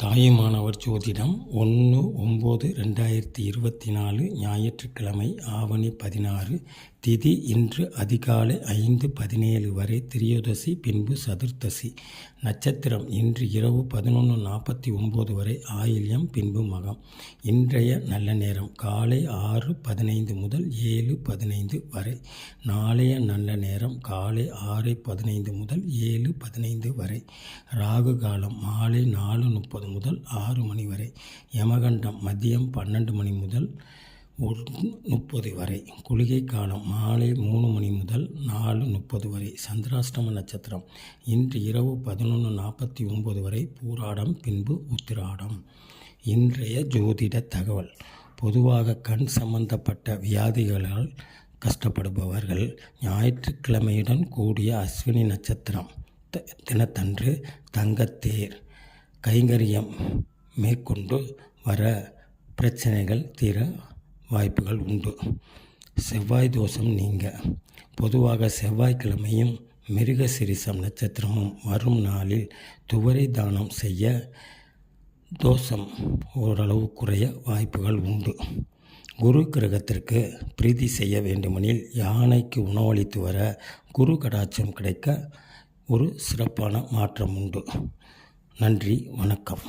தாயுமானவர் ஜோதிடம் ஒன்று ஒம்பது ரெண்டாயிரத்தி இருபத்தி நாலு ஞாயிற்றுக்கிழமை ஆவணி பதினாறு திதி இன்று அதிகாலை ஐந்து பதினேழு வரை திரியோதசி பின்பு சதுர்த்தசி. நட்சத்திரம் இன்று இரவு பதினொன்று நாற்பத்தி ஒம்பது வரை ஆயில்யம் பின்பு மகம். இன்றைய நல்ல நேரம் காலை ஆறு பதினைந்து முதல் ஏழு பதினைந்து வரை. நாளைய நல்ல நேரம் காலை ஆறு பதினைந்து முதல் ஏழு பதினைந்து வரை. ராகு காலம் மாலை நாலு முப்பது முதல் ஆறு மணி வரை. யமகண்டம் மதியம் பன்னெண்டு மணி முதல் முப்பது வரை. குளிகை காலம் மாலை மூணு மணி முதல் நாலு முப்பது வரை. சந்திராஷ்டம நட்சத்திரம். இன்று இரவு பதினொன்று நாற்பத்தி ஒம்பது வரை. பூராடம் பின்பு உத்திராடம். இன்றைய ஜோதிட தகவல். பொதுவாக கண் சம்பந்தப்பட்ட வியாதிகளால் கஷ்டப்படுபவர்கள் ஞாயிற்றுக்கிழமையுடன் கூடிய அஸ்வினி நட்சத்திரம். த- தினத்தன்று தங்கத்தேர் கைங்கரியம் மேற்கொண்டு வர பிரச்சனைகள் தீர வாய்ப்புகள் உண்டு. செவ்வாய் தோஷம் நீங்க. பொதுவாக செவ்வாய்க்கிழமையும் மிருக சிரிசம் நட்சத்திரமும் வரும் நாளில் துவரை தானம் செய்ய தோஷம் ஓரளவு குறைய வாய்ப்புகள் உண்டு. குரு கிரகத்திற்கு பிரீதி செய்ய வேண்டுமெனில் யானைக்கு உணவளித்து வர குரு கடாட்சம் கிடைக்க ஒரு சிறப்பான மாற்றம் உண்டு. நன்றி வணக்கம்.